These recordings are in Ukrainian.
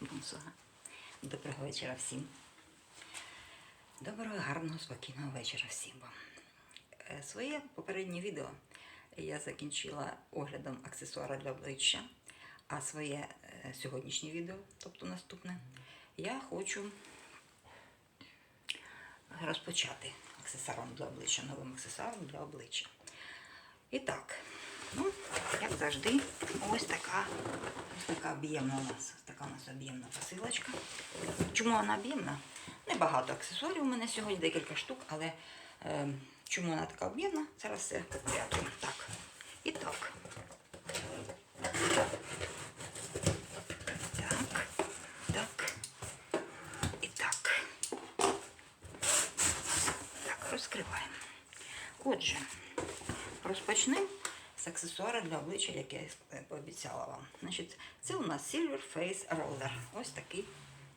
Бонсуа. Доброго вечора всім. Доброго, гарного, спокійного вечора всім вам. Е, Своє попереднє відео я закінчила оглядом аксесуара для обличчя, а своє е, сьогоднішнє відео, тобто наступне, я хочу розпочати аксесуаром для обличчя, новим аксесуаром для обличчя. І так, ну, як завжди, ось така, ось така об'ємна у нас, така у нас об'ємна посилочка. Чому вона об'ємна? Небагато аксесуарів у мене сьогодні, декілька штук, але е, чому вона така об'ємна? Зараз все по порядку. Так. І так. Так. Так. І так. Так, розкриваємо. Отже, розпочнемо з аксесуара для обличчя, яке я пообіцяла вам. Значить, це у нас Silver Face Roller. Ось такий,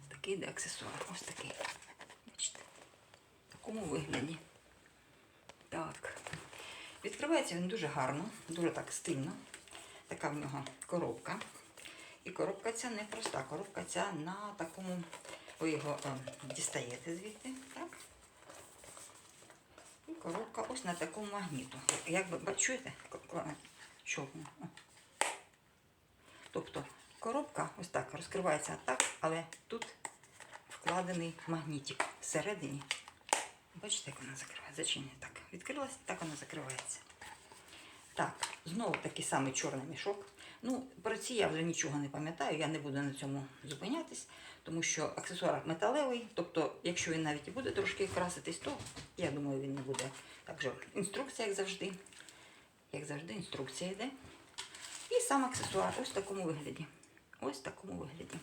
такий де аксесуар. Ось такий. Бачите? В такому вигляді. Так. Відкривається він дуже гарно, дуже так стильно. Така в нього коробка. І коробка ця не проста. Коробка ця на такому, ви його е, дістаєте звідти, коробка ось на такому магніту. Як ви бачите, що Тобто коробка ось так розкривається так, але тут вкладений магнітик всередині. Бачите, як вона закривається? Зачинення так. Відкрилася, так вона закривається. Так, знову такий самий чорний мішок. Ну, про ці я вже нічого не пам'ятаю, я не буду на цьому зупинятись, тому що аксесуар металевий, тобто, якщо він навіть і буде трошки краситись, то я думаю, він не буде. Так що інструкція, як завжди. Як завжди, інструкція йде. І сам аксесуар ось в такому вигляді. Ось в такому вигляді.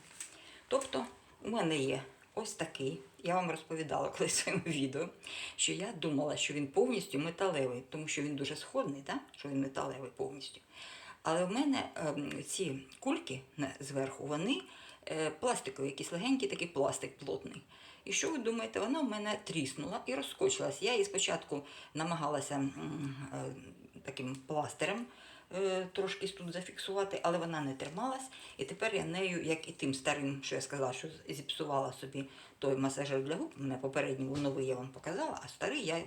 Тобто, у мене є ось такий. Я вам розповідала колись в своєму відео, що я думала, що він повністю металевий, тому що він дуже сходний, так? що він металевий повністю. Але в мене ем, ці кульки зверху, вони е, пластикові, якісь легенькі, такий пластик плотний. І що ви думаєте, вона в мене тріснула і розкочилась. Я її спочатку намагалася е, таким пластирем трошки тут зафіксувати, але вона не трималась. І тепер я нею, як і тим старим, що я сказала, що зіпсувала собі той масажер для губ, мене попередній новий я вам показала, а старий я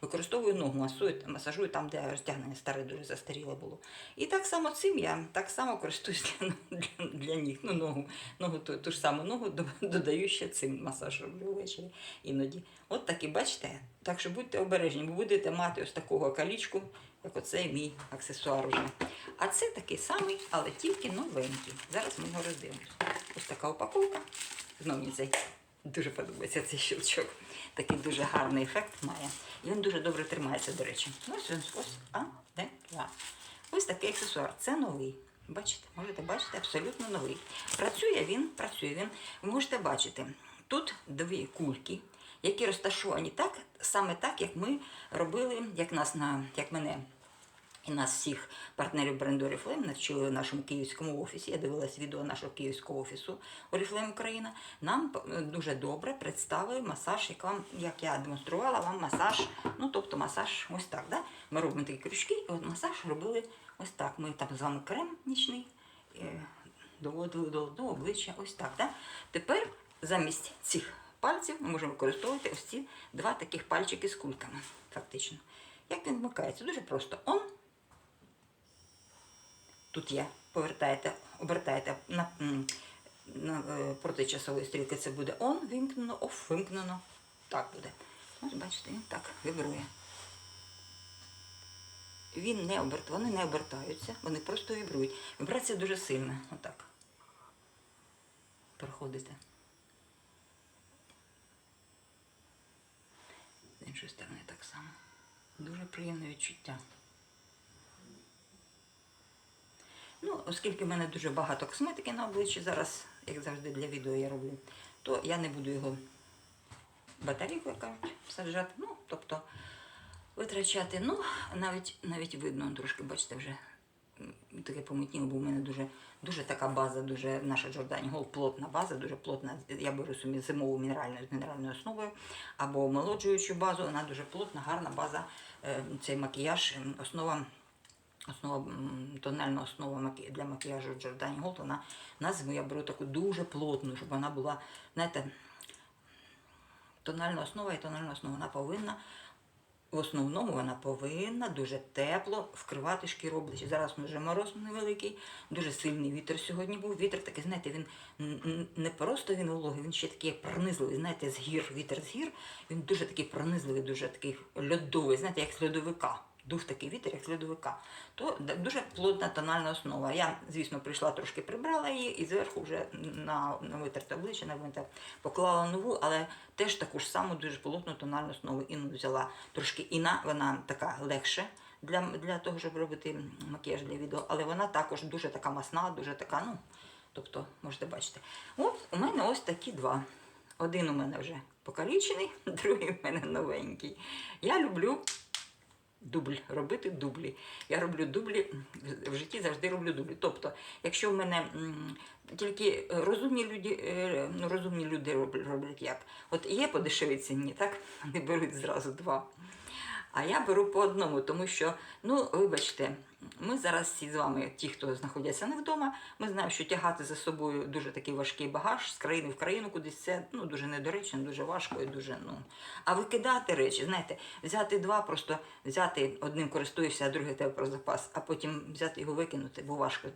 використовую ногу, масую, масажую там, де розтягнення старе дуже застаріле було. І так само цим я так само користуюсь для, для, для ніг. Ну, ногу, ногу ту, ту ж саму ногу додаю ще цим масажем ввечері іноді. От так і бачите. Так що будьте обережні, бо будете мати ось такого калічку, як оцей мій аксесуар уже. А це такий самий, але тільки новенький. Зараз ми його роздивимося. Ось така упаковка. Знову мені цей дуже подобається цей щелчок. Такий дуже гарний ефект має. І він дуже добре тримається, до речі. Ось він, ось, а, де, два. Ось такий аксесуар. Це новий. Бачите, можете бачити, абсолютно новий. Працює він, працює він. Ви можете бачити, тут дві кульки, які розташовані так, саме так, як ми робили, як нас на як мене і нас всіх партнерів бренду Oriflame навчили в нашому київському офісі. Я дивилась відео нашого київського офісу Oriflame Україна. Нам е, дуже добре представили масаж, як вам, як я демонструвала вам масаж. Ну тобто масаж ось так. Да? Ми робимо такі крючки, і от масаж робили ось так. Ми там з вами крем нічний. е, Доводили до, до обличчя ось так. Да? Тепер замість цих пальців ми можемо використовувати ось ці два таких пальчики з кульками, фактично. Як він вмикається? Дуже просто. Он Тут є, повертаєте, обертаєте на, на е, проти часової стрілки це буде on, вимкнено, off, вимкнено. Так буде. Ось бачите, він так вібрує. Він не оберт, вони не обертаються, вони просто вібрують. Вібрація дуже сильна. Отак. Проходите. З іншої сторони так само. Дуже приємне відчуття. Ну, оскільки в мене дуже багато косметики на обличчі зараз, як завжди для відео я роблю, то я не буду його батарейку, як кажуть, саджати. Ну, тобто витрачати. Ну, навіть навіть видно трошки, бачите, вже таке помітніло, бо в мене дуже, дуже така база, дуже наша Джордані Гол плотна база, дуже плотна. Я беру собі зимову мінеральну з мінеральною основою або омолоджуючу базу. Вона дуже плотна, гарна база. Е, Цей макіяж, основа основа, тональна основа для макіяжу Giordani Gold, вона на зиму я беру таку дуже плотну, щоб вона була, знаєте, тональна основа і тональна основа вона повинна. В основному вона повинна дуже тепло вкривати шкіру обличчя. Зараз вже мороз невеликий, дуже сильний вітер сьогодні був. Вітер такий, знаєте, він не просто він вологий, він ще такий пронизливий. Знаєте, з гір, вітер з гір. Він дуже такий пронизливий, дуже такий льодовий, знаєте, як з льодовика. Дув такий вітер, як льодовика. То дуже плотна тональна основа. Я, звісно, прийшла трошки прибрала її і зверху вже на, на витерте обличчя, на витерте поклала нову, але теж таку ж саму дуже плотну тональну основу Інну взяла. Трошки Інна, вона така легше для, для того, щоб робити макіяж для відео, але вона також дуже така масна, дуже така, ну, тобто, можете бачити. От у мене ось такі два. Один у мене вже покалічений, другий у мене новенький. Я люблю дубль, робити дублі. Я роблю дублі, в- житті завжди роблю дублі. Тобто, якщо в мене тільки розумні люди, е, ну, розумні люди роб- роблять як. От є по дешевій ціні, так? Вони беруть зразу два. А я беру по одному, тому що, ну, вибачте, ми зараз всі з вами, ті, хто знаходяться не вдома, ми знаємо, що тягати за собою дуже такий важкий багаж з країни в країну кудись це ну, дуже недоречно, дуже важко і дуже, ну. А викидати речі, знаєте, взяти два, просто взяти одним користуєшся, а другий тебе про запас, а потім взяти його викинути, бо важко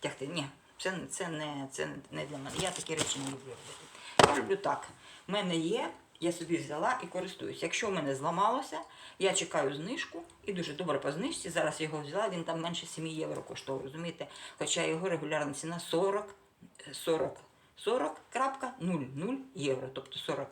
тягти. Ні, це, це, не, це не для мене. Я такі речі не люблю робити. Я люблю так. В мене є, я собі взяла і користуюсь. Якщо в мене зламалося, я чекаю знижку і дуже добре по знижці. Зараз його взяла, він там менше 7 євро коштував, розумієте? Хоча його регулярна ціна 40, 40, 40.00 євро, тобто 40,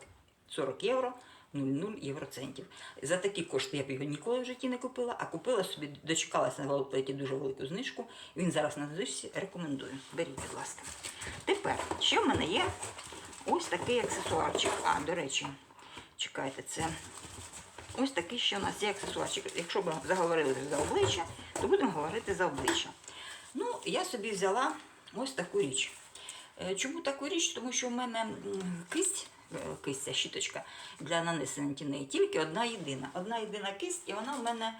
40 євро. 0,0 євроцентів. За такі кошти я б його ніколи в житті не купила, а купила собі, дочекалася на велоплеті дуже велику знижку. Він зараз на знижці рекомендую. Беріть, будь ласка. Тепер, ще в мене є ось такий аксесуарчик. А, до речі, чекайте, це ось такий ще у нас є аксесуарчик. Якщо б заговорили за обличчя, то будемо говорити за обличчя. Ну, я собі взяла ось таку річ. Е, Чому таку річ? Тому що в мене кисть, е, кисть, щіточка для нанесення тіней, тільки одна єдина. Одна єдина кисть, і вона в мене.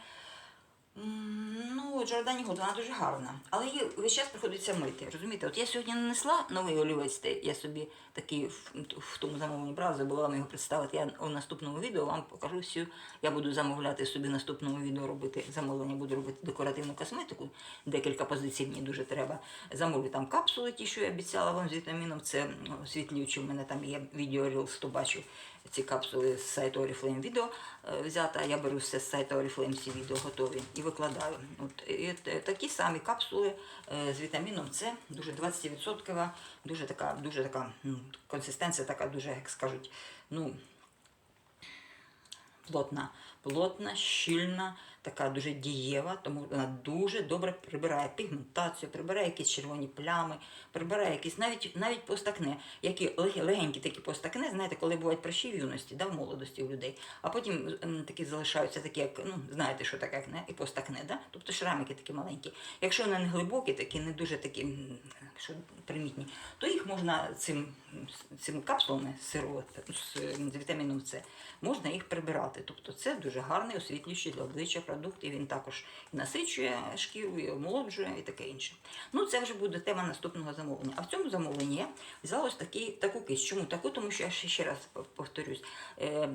Ну, Джордані Гуд, вона дуже гарна. Але її весь час приходиться мити. Розумієте, от я сьогодні нанесла новий олівець, я собі такий в, в тому замовленні брала, забула вам його представити. Я у наступному відео вам покажу всю. Я буду замовляти собі в наступному відео робити замовлення, буду робити декоративну косметику. Декілька позицій мені дуже треба. Замовлю там капсули, ті, що я обіцяла вам з вітаміном. Це ну, освітлюючі. У мене там є відео Reels, хто бачив ці капсули з сайту Oriflame відео е, взята. Я беру все з сайту Oriflame ці відео готові і викладаю. От, і, такі самі капсули е, з вітаміном С, дуже 20%, дуже така, дуже така ну, консистенція така дуже, як скажуть, ну, плотна, плотна, щільна, така дуже дієва, тому вона дуже добре прибирає пігментацію, прибирає якісь червоні плями, прибирає якісь навіть навіть постакне, які легенькі такі постакне, знаєте, коли бувають прищі в юності, да, в молодості у людей, а потім такі залишаються такі, як ну знаєте, що таке акне, і постакне, да? тобто шрамики такі маленькі. Якщо вони не глибокі, такі не дуже такі, що примітні, то їх можна цим, цим капсулами сиро з, з вітаміном С можна їх прибирати. Тобто це дуже гарний освітлюючий для обличчя продукт, і він також і насичує шкіру, і омолоджує, і таке інше. Ну, це вже буде тема наступного замовлення. А в цьому замовленні я взяла ось такий, таку кисть. Чому таку? Тому що я ще, раз повторюсь. Е,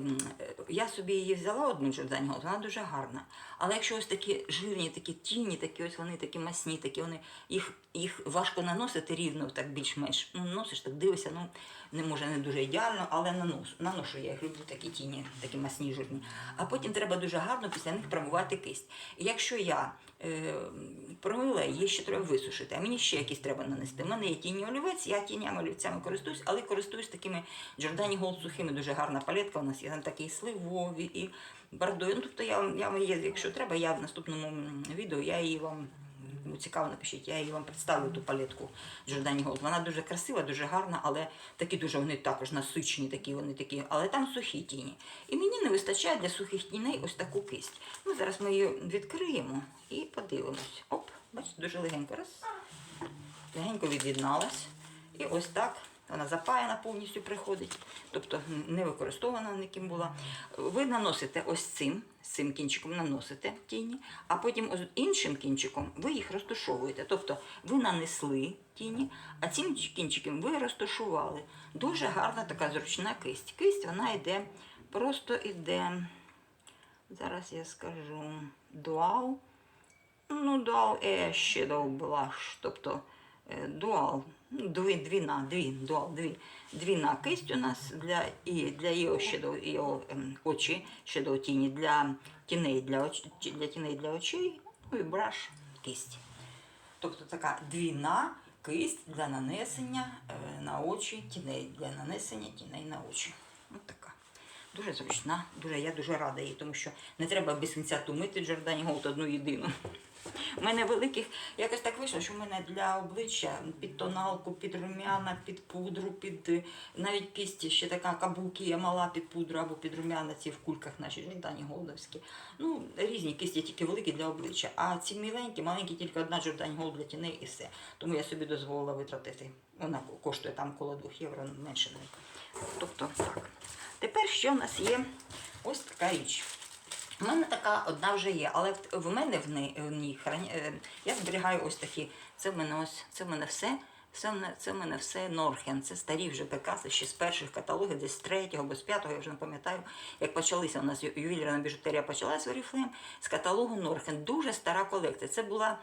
я собі її взяла одну Джордані Голд, вона дуже гарна. Але якщо ось такі жирні, такі тінні, такі ось вони такі масні, такі вони їх, їх важко наносити рівно, так більш-менш. Ну, носиш, так дивишся, ну не може не дуже ідеально, але наношу, наношу я їх люблю такі тіні, такі масні жирні. А потім треба дуже гарно після них промивати кисть. І якщо я е, промила, її ще треба висушити, а мені ще якісь треба нанести. У мене є тіні олівець, я тінями олівцями користуюсь, але користуюсь такими Giordani Gold сухими, дуже гарна палетка. У нас є там такі сливові і бордові. Ну, тобто я, я якщо треба, я в наступному відео я її вам Кому цікаво, напишіть, я її вам представлю ту палетку Джордані Gold. Вона дуже красива, дуже гарна, але такі дуже вони також насичені, такі вони такі, але там сухі тіні. І мені не вистачає для сухих тіней ось таку кисть. Ну, зараз ми її відкриємо і подивимось. Оп, бачите, дуже легенько раз. Легенько від'єдналась. І ось так Вона запаяна повністю приходить, тобто не використована ніким була. Ви наносите ось цим, цим кінчиком наносите тіні, а потім ось іншим кінчиком ви їх розташовуєте. Тобто ви нанесли тіні, а цим кінчиком ви розташували. Дуже гарна така зручна кисть. Кисть вона йде, просто йде, зараз я скажу, дуал. Ну, дуал е blush, тобто е, дуал, ну, дві, двіна, дві, дуал, дві, двіна кисть у нас для, і для його shadow, його ем, очі, shadow тіні, для тіней для, оч, для тіней для очей, ну і браш кисть. Тобто така двіна кисть для нанесення е, на очі тіней, для нанесення тіней на очі. Ось така. Дуже зручна, дуже, я дуже рада їй, тому що не треба без кінця тумити Джордані Голд одну єдину. У мене великих, якось так вийшло, що в мене для обличчя під тоналку, під рум'яна, під пудру, під е, навіть кисті ще така каблуки я мала під пудру або під рум'яна, ці в кульках наші Джордані Голдовські. Ну, різні кисті, тільки великі для обличчя. А ці міленькі, маленькі, тільки одна Джордані Голд для тіней і все. Тому я собі дозволила витратити. Вона коштує там коло 2 євро, менше. Тобто так. Тепер ще в нас є ось така річ. У мене така одна вже є, але в- мене в ній, храні, е, я зберігаю ось такі. Це в мене ось, це в мене все. Це в мене, це в мене все Норхен. Це старі вже Пекаси, ще з перших каталогів, десь з третього або з п'ятого, я вже не пам'ятаю. Як почалися у нас ювілірна біжутерія почалася в Оріфлейм з каталогу Норхен. Дуже стара колекція. Це була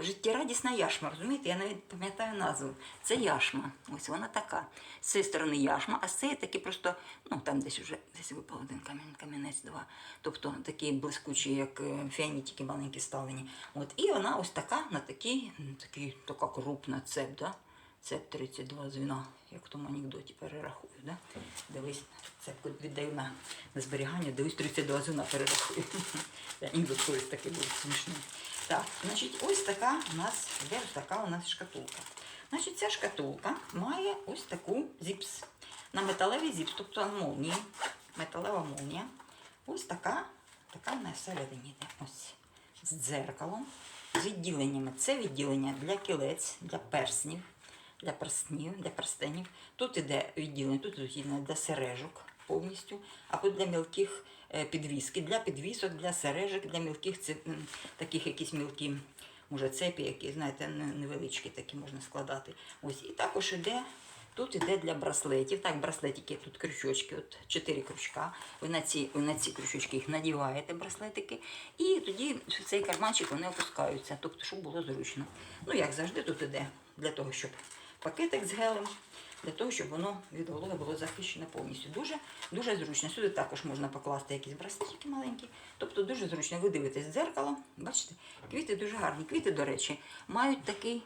життєрадісна яшма, розумієте? Я навіть пам'ятаю назву. Це яшма. Ось вона така. З цієї сторони яшма, а з цієї такі просто, ну там десь вже десь випав один камінь, камінець, два. Тобто такі блискучі, як е, фіанітики маленькі ставлені. От, і вона ось така, на такій, такій, така крупна цеп, да? Цеп 32 дзвіна, як в тому анекдоті перерахую. Да? Дивись, цепку віддаю на, на зберігання, дивись 32 дзвіна перерахую. Анекдот колись такий був смішний. Так, значить, ось така у нас, де ось така у нас шкатулка. Значить, ця шкатулка має ось таку зіпс. На металевий зіпс, тобто молнії, металева молнія. Ось така, така вона всередині йде. Ось з дзеркалом, з відділеннями. Це відділення для кілець, для перснів, для перснів, для перстенів. Тут іде відділення, тут відділення для сережок повністю, а тут для мілких підвіски, для підвісок, для сережок, для мілких це, таких якісь мілкі, може, цепі, які, знаєте, невеличкі такі можна складати. Ось і також іде. Тут іде для браслетів. Так, браслетики, тут крючочки, от чотири крючка. Ви на ці, ви на ці крючочки їх надіваєте, браслетики, і тоді в цей карманчик вони опускаються, тобто, щоб було зручно. Ну, як завжди, тут іде для того, щоб пакетик з гелем, для того, щоб воно від вологи було захищено повністю. Дуже, дуже зручно. Сюди також можна покласти якісь браслетики маленькі. Тобто дуже зручно. Ви дивитесь дзеркало, бачите, квіти дуже гарні. Квіти, до речі, мають такий.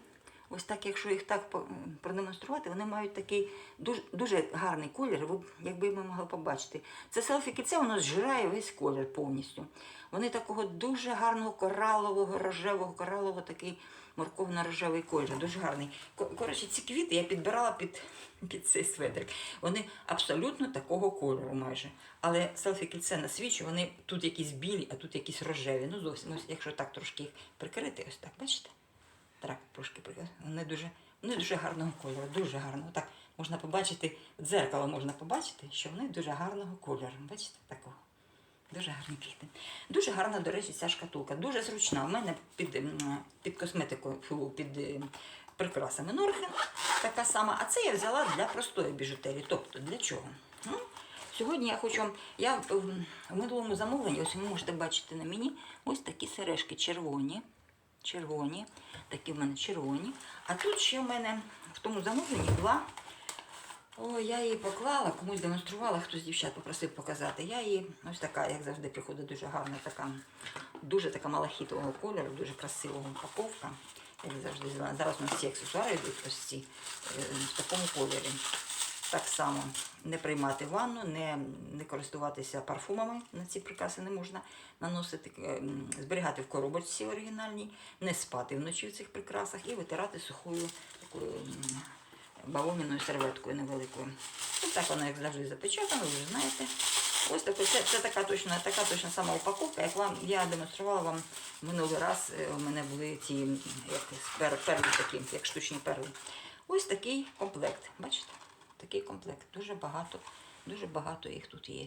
Ось так, якщо їх так продемонструвати, вони мають такий дуже, дуже гарний колір. Якби ми могли побачити. Це селфі кільце, воно зжирає весь колір повністю. Вони такого дуже гарного коралового, рожевого, коралового такий морковно-рожевий колір. Дуже гарний. Коротше, ці квіти я підбирала під, під цей светрик. Вони абсолютно такого кольору майже. Але селфі кільце на свічі, вони тут якісь білі, а тут якісь рожеві. Ну зовсім, ось якщо так трошки їх прикрити, ось так, бачите? Так, трошки прикрити. Вони дуже, вони дуже гарного кольору, дуже гарного. Так, можна побачити, дзеркало можна побачити, що вони дуже гарного кольору. Бачите, такого. Дуже гарні квіти. Дуже гарна, до речі, ця шкатулка. Дуже зручна. У мене під, під косметикою, під е, прикрасами Норхен така сама. А це я взяла для простої біжутерії. Тобто для чого? Ну, сьогодні я хочу. Я в минулому замовленні, ось ви можете бачити на мені, ось такі сережки червоні. Червоні, такі в мене червоні. А тут ще в мене в тому замовленні два Ой, я її поклала, комусь демонструвала, хтось дівчат попросив показати. Я її, ось така, як завжди, приходить дуже гарна, така, дуже така малахітового кольору, дуже красивого упаковка. Як завжди. Зараз у нас всі аксесуари йдуть ось ці е, в такому кольорі. Так само не приймати ванну, не, не користуватися парфумами на ці прикраси не можна наносити, е, зберігати в коробочці оригінальній, не спати вночі в цих прикрасах і витирати сухою такою бавовняною серветкою невеликою. Ось так воно, як завжди, запечатано, ви вже знаєте. Ось таке, це, це така точно, така точно сама упаковка, як вам я демонструвала вам минулий раз. е, У мене були ці як пер, перли такі, як штучні перли. Ось такий комплект. Бачите? Такий комплект. Дуже багато, дуже багато їх тут є.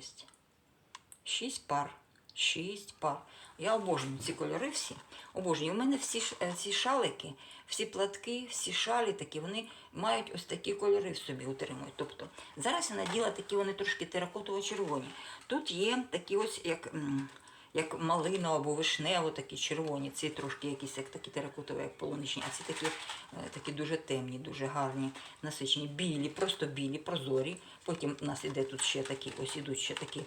Шість пар. Шість пар. Я обожнюю ці кольори всі. Обожнюю. У мене всі ш- е, ці шалики, всі платки, всі шалі такі, вони мають ось такі кольори в собі утримують. Тобто зараз я наділа такі вони трошки теракотово-червоні. Тут є такі ось як. Як малина або вишнево, такі червоні, ці трошки якісь як такі теракотові, як полуничні, а ці такі, е, такі дуже темні, дуже гарні, насичені, білі, просто білі, прозорі. Потім у нас іде тут ще такі, ось ідуть ще такі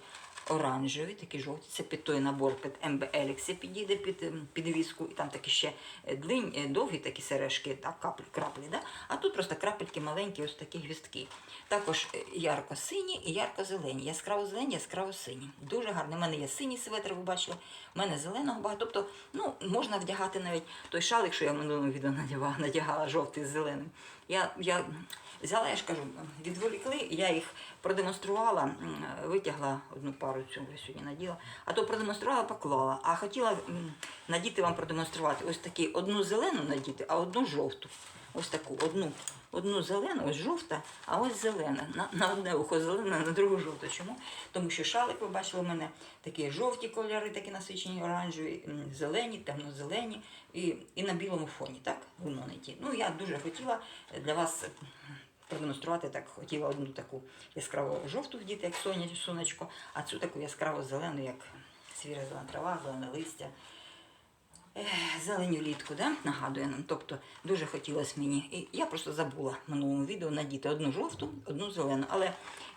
оранжеві, такі жовті. Це під той набор під МБ Еліксі підійде під підвіску. І там такі ще е, длинні, е, довгі такі сережки, так, каплі, краплі. Да? А тут просто крапельки маленькі, ось такі гвістки. Також е, ярко-сині і ярко-зелені. Яскраво зелені, яскраво сині. Дуже гарно. У мене є синій светр, ви бачили. У мене зеленого багато. Тобто, ну, можна вдягати навіть той шалик, що я в минулому відео надягала, надягала жовтий з зеленим. Я, я взяла, я ж кажу, відволікли, я їх продемонструвала, витягла одну пару цю сьогодні наділа, а то продемонструвала, поклала. А хотіла надіти вам продемонструвати ось такі одну зелену надіти, а одну жовту. Ось таку одну. Одну зелену, ось жовта, а ось зелена. На, на одне ухо зелена, на друге жовта. Чому? Тому що шалик, ви бачили, у мене такі жовті кольори, такі насичені, оранжеві, зелені, темно-зелені і, і на білому фоні, так? В. Ну, я дуже хотіла для вас продемонструвати так, хотіла одну таку яскраво жовту вдіти, як сонечко, а цю таку яскраво зелену, як свіжа зелена трава, зелене листя. Ех, Зелені влітку, да? нагадує нам. Тобто дуже хотілося мені. І я просто забула в минулому відео надіти одну жовту, одну зелену. Але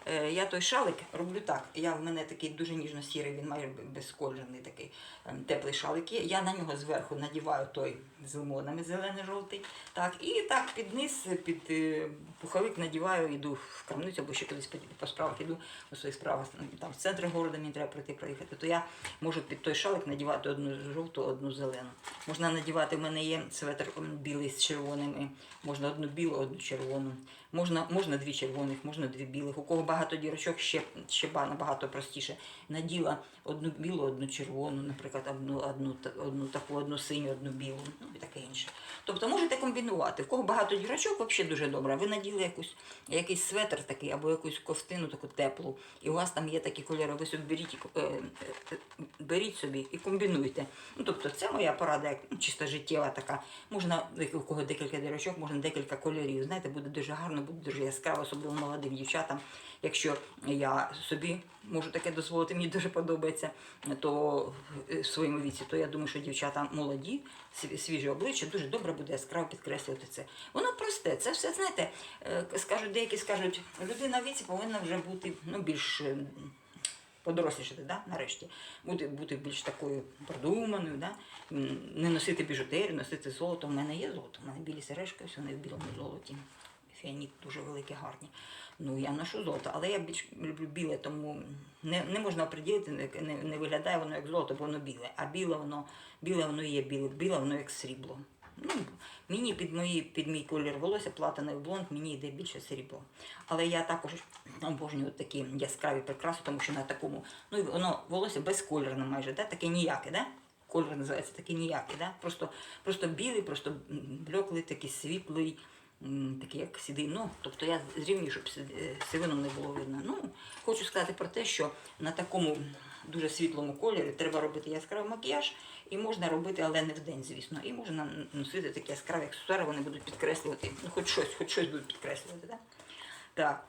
е, я той шалик роблю так. Я в мене такий дуже ніжно-сірий, він майже безкольорний такий е, теплий шалик. Я на нього зверху надіваю той з лимонами зелений-жовтий. Так, і так під низ, під е, пуховик надіваю, йду в крамницю або ще кудись по, справах іду у своїх справах. Там в центр города мені треба пройти проїхати. То я можу під той шалик надівати одну жовту, одну зелену. Можна надівати, в мене є светр білий з червоними, можна одну білу, одну червону. Можна, можна дві червоних, можна дві білих. У кого багато дірочок, ще, ще набагато простіше. Наділа одну білу, одну червону, наприклад, одну, одну, одну таку, одну синю, одну білу, ну і таке інше. Тобто можете комбінувати. В кого багато дірочок, взагалі дуже добре. Ви наділи якусь, якийсь светр такий або якусь ковтину таку теплу, і у вас там є такі кольори, ви собі беріть, е, е, беріть собі і комбінуйте. Ну, тобто це моя порада, як ну, чисто життєва така. Можна, у кого декілька дірочок, можна декілька кольорів. Знаєте, буде дуже гарно, буде дуже яскраво, особливо молодим дівчатам. Якщо я собі можу таке дозволити, мені дуже подобається, то в своєму віці, то я думаю, що дівчата молоді, сві- свіже обличчя, дуже добре буде яскраво підкреслювати це. Воно просте, це все, знаєте, е, скажуть, деякі скажуть, людина в віці повинна вже бути ну, більш. е, Подорослішати, да, нарешті, бути, бути більш такою продуманою, да? не носити біжутерію, носити золото. У мене є золото, у мене білі сережки, ось вони в білому золоті. Фіаніт дуже великі, гарні. Ну, я ношу золото, але я більш люблю біле, тому не, не можна оприділити, не, не, виглядає воно як золото, бо воно біле. А біле воно, біле воно є біле, біле воно як срібло. Ну, мені під, мої, під мій колір волосся, платиновий блонд, мені йде більше срібло. Але я також обожнюю такі яскраві прикраси, тому що на такому, ну воно волосся безкольорне майже, да? таке ніяке, да? Колір називається такий ніякий, да? просто, просто білий, просто блеклий, такий світлий, м, такий як сідий. Ну, тобто я зрівнюю, щоб е, сивину не було видно. Ну, хочу сказати про те, що на такому дуже світлому кольорі треба робити яскравий макіяж, і можна робити, але не вдень, звісно. І можна носити такі яскраві аксесуари, вони будуть підкреслювати, ну, хоч щось, хоч щось будуть підкреслювати. Да? Так.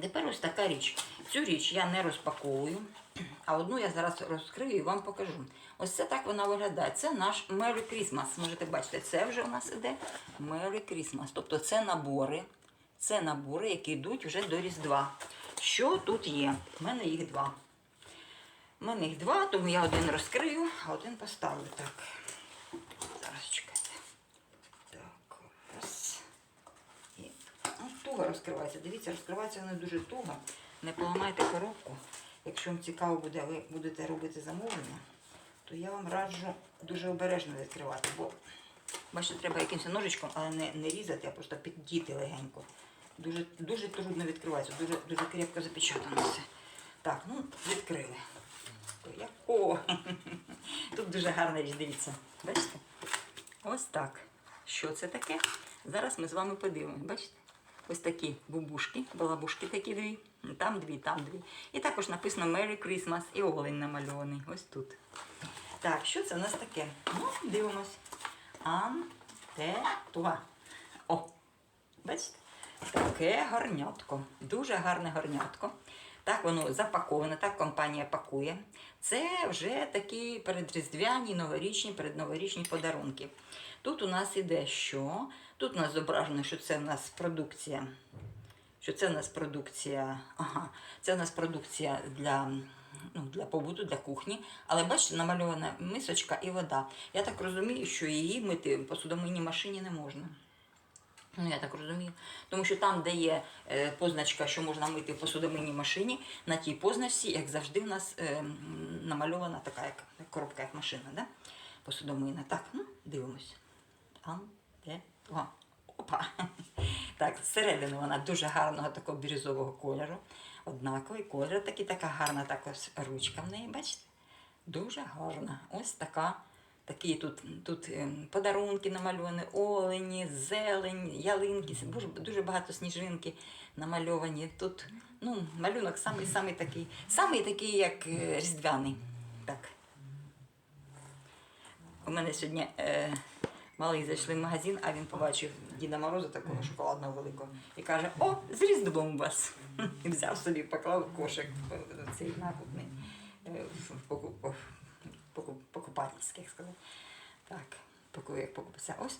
Тепер ось така річ. Цю річ я не розпаковую, а одну я зараз розкрию і вам покажу. Ось це так вона виглядає. Це наш Merry Christmas. Можете бачити, це вже у нас іде Merry Christmas. Тобто це набори. Це набори, які йдуть вже до Різдва. Що тут є? У мене їх два. У мене їх два, тому я один розкрию, а один поставлю. Так. Зараз чекайте. Так, раз. І ну, туго розкривається. Дивіться, розкривається вони дуже туго. Не поламайте коробку. Якщо вам цікаво буде, ви будете робити замовлення, то я вам раджу дуже обережно відкривати, бо бачите, треба якимось ножичком, але не, не різати, а просто піддіти легенько. Дуже, дуже трудно відкривається, дуже, дуже крепко запечатано все. Так, ну, відкрили. О! Тут дуже гарна річ, дивіться. Бачите? Ось так. Що це таке? Зараз ми з вами подивимось. Бачите? Ось такі бубушки, балабушки такі дві. Там дві, там дві. І також написано Merry Christmas і олень намальований. Ось тут. Так, що це в нас таке? Ну, дивимось. Антетуа. О, бачите? Таке горнятко. Дуже гарне горнятко. Так воно запаковане, так компанія пакує. Це вже такі передріздвяні, новорічні, передноворічні подарунки. Тут у нас іде що? Тут у нас зображено, що це в нас продукція. Що це в нас продукція. Ага, це в нас продукція для, ну, для побуту, для кухні. Але бачите, намальована мисочка і вода. Я так розумію, що її мити в посудомийній машині не можна. Ну, я так розумію. Тому що там, де є е, позначка, що можна мити в посудомийній машині, на тій позначці, як завжди, у нас е, намальована така як коробка, як машина, да? посудомийна. Так, ну, дивимось. Там, де, о, опа. Так, зсередини вона дуже гарного такого бірюзового кольору. Однаковий колір, такий, така гарна також ручка в неї, бачите? Дуже гарна. Ось така. Такі тут, тут ем, подарунки намальовані, олені, зелень, ялинки, дуже, багато сніжинки намальовані. Тут ну, малюнок самий, самий такий, самий такий, як е, різдвяний. Так. У мене сьогодні е, малий зайшли в магазин, а він побачив Діда Мороза такого шоколадного великого і каже: О, з Різдвом вас! І взяв собі, поклав кошик е, цей накупний е, в поку- в поку- покупательський, як сказати. Так, як покупця. Ось.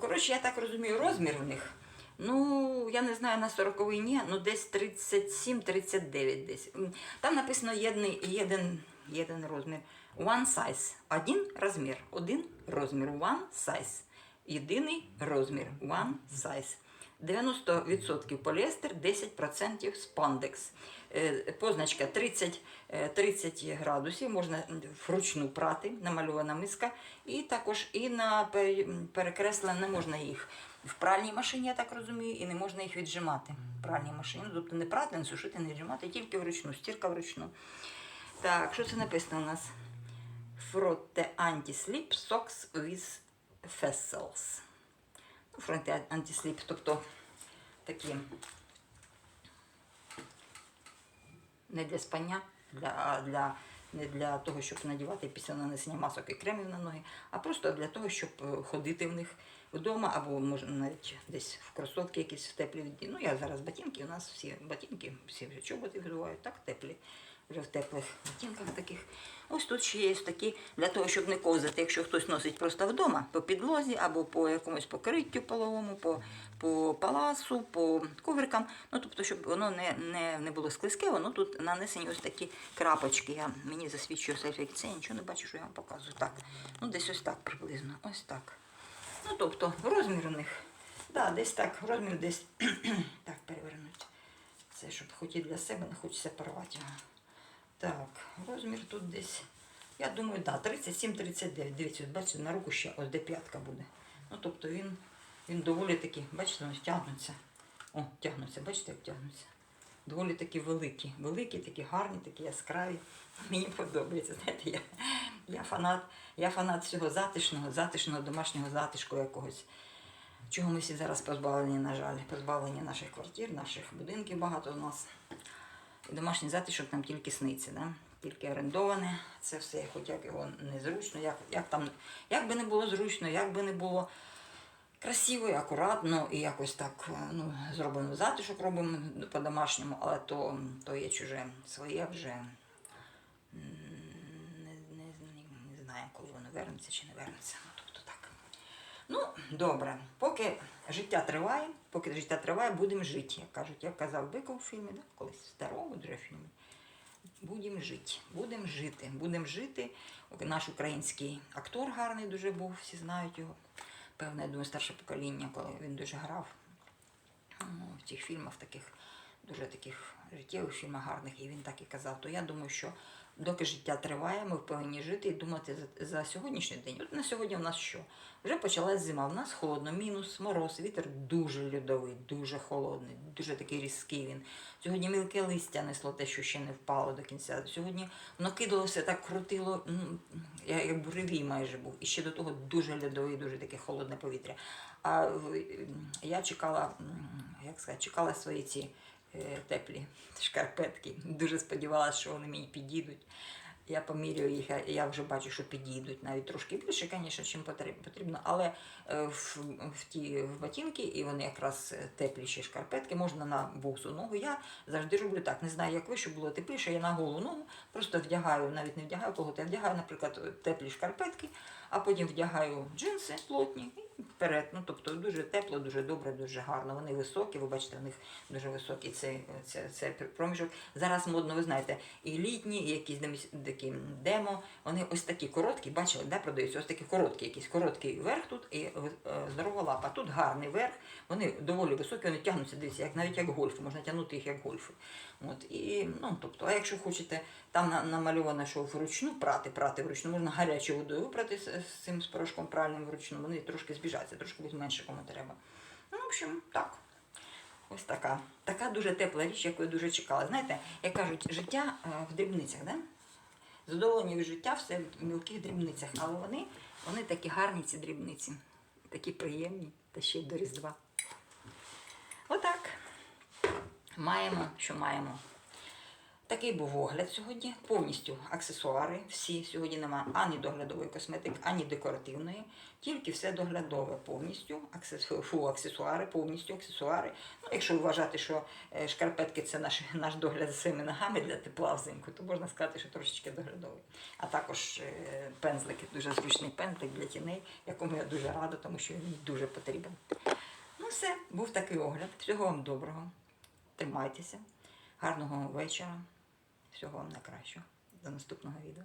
Коротше, я так розумію, розмір у них. Ну, я не знаю, на 40 ні, ну десь 37-39 десь. Там написано єдний, єдин, єдин розмір. One size. Один розмір. Один розмір. One size. Єдиний розмір. One size. 90% поліестер, 10% спандекс. Е, Позначка 30, е, 30 градусів, можна вручну прати, намальована миска. І також і на перекреслення не можна їх в пральній машині, я так розумію, і не можна їх віджимати в пральній машині. Тобто не прати, не сушити, не віджимати, тільки вручну, стірка вручну. Так, що це написано у нас? Frotte anti-slip socks with vessels. Фронти антисліп, тобто такі не для спання, для, а для, не для того, щоб надівати після нанесення масок і кремів на ноги, а просто для того, щоб е, ходити в них вдома, або може навіть десь в кросовки якісь в теплі. Ну, я зараз ботинки, у нас всі ботинки, всі вже чоботи вдувають, так теплі. Вже в теплих ботинках таких. Ось тут ще є такі для того, щоб не ковзати, якщо хтось носить просто вдома, по підлозі або по якомусь покриттю половому, по, по паласу, по коврикам. Ну, тобто, щоб воно не, не, не було склизьке, воно тут нанесені ось такі крапочки. Я, мені засвідчує селфікція, я нічого не бачу, що я вам показую. Так, ну десь ось так приблизно. Ось так. Ну, тобто, розмір у них. Да, десь так, розмір десь так перевернуть. Це щоб хоч і для себе не хочеться порвати його. Так, розмір тут десь. Я думаю, да, 37-39. Дивіться, от бачите, на руку ще ось де п'ятка буде. Ну, тобто він, він доволі таки, бачите, ось тягнуться. О, тягнуться, бачите, як тягнуться. Доволі такі великі. Великі, такі гарні, такі яскраві. Мені подобається. Знаєте, я, я фанат, я фанат всього затишного, затишного домашнього затишку якогось. Чого ми всі зараз позбавлені, на жаль, позбавлені наших квартир, наших будинків багато у нас. І домашній затишок нам тільки сниться, да? тільки орендоване. Це все, хоч як його незручно, як, як, там, як би не було зручно, як би не було красиво і акуратно, і якось так е, ну, зробимо затишок, робимо по-домашньому, але то, то є чуже своє вже. Не, не, не знаю, коли воно вернеться чи не вернеться. Ну, добре, поки життя триває, поки життя триває, будемо жити, як кажуть. Як казав Биков в фільмі, да? колись в старому дуже фільмі. Будемо жити, будемо жити, будемо жити. Наш український актор гарний дуже був, всі знають його. Певне, я думаю, старше покоління, коли він дуже грав ну, в цих фільмах таких дуже таких життєвих фільмах гарних, і він так і казав. То я думаю, що доки життя триває, ми повинні жити і думати за, сьогоднішній день. От на сьогодні в нас що? Вже почалась зима, в нас холодно, мінус, мороз, вітер дуже льодовий, дуже холодний, дуже такий різкий він. Сьогодні мілке листя несло те, що ще не впало до кінця. Сьогодні воно кидалося так крутило, я- як буревій майже був. І ще до того дуже льодовий, дуже таке холодне повітря. А я чекала, як сказати, чекала свої ці теплі шкарпетки. Дуже сподівалася, що вони мені підійдуть. Я поміряю їх, я вже бачу, що підійдуть навіть трошки більше, звісно, чим потрібно, але е, в, в ті в ботинки, і вони якраз е, тепліші шкарпетки, можна на босу ногу. Я завжди роблю так. Не знаю, як ви, щоб було тепліше, я на голу ногу просто вдягаю, навіть не вдягаю кого я вдягаю, наприклад, теплі шкарпетки, а потім вдягаю джинси плотні вперед. Ну, тобто дуже тепло, дуже добре, дуже гарно. Вони високі, ви бачите, у них дуже високий цей, цей, цей проміжок. Зараз модно, ви знаєте, і літні, і якісь такі демо. Вони ось такі короткі, бачили, де продаються? Ось такі короткі, якийсь короткий верх тут і е, здорова лапа. Тут гарний верх, вони доволі високі, вони тягнуться, дивіться, як навіть як гольфи, можна тягнути їх як гольфи. От, і, ну, тобто, а якщо хочете, там намальовано, що вручну прати, прати вручну, можна гарячою водою випрати з, цим з порошком правильним вручну, вони трошки збіжаться, трошки будуть менше кому треба. Ну, в общем, так. Ось така. Така дуже тепла річ, яку я дуже чекала. Знаєте, як кажуть, життя е, в дрібницях, да? Задоволення від життя все в мілких дрібницях, але вони, вони такі гарні, ці дрібниці, такі приємні, та ще й до Різдва. Отак. Маємо, що маємо. Такий був огляд сьогодні. Повністю аксесуари. Всі сьогодні немає ані доглядової косметики, ані декоративної. Тільки все доглядове повністю. Фу, аксесуари, повністю аксесуари. Ну, якщо вважати, що е, шкарпетки це наш, наш догляд за своїми ногами для тепла взимку, то можна сказати, що трошечки доглядовий. А також е, пензлики, дуже зручний пензлик для тіней, якому я дуже рада, тому що він дуже потрібен. Ну все, був такий огляд. Всього вам доброго. Тримайтеся. Гарного вечора. Всього вам найкращого. До наступного відео.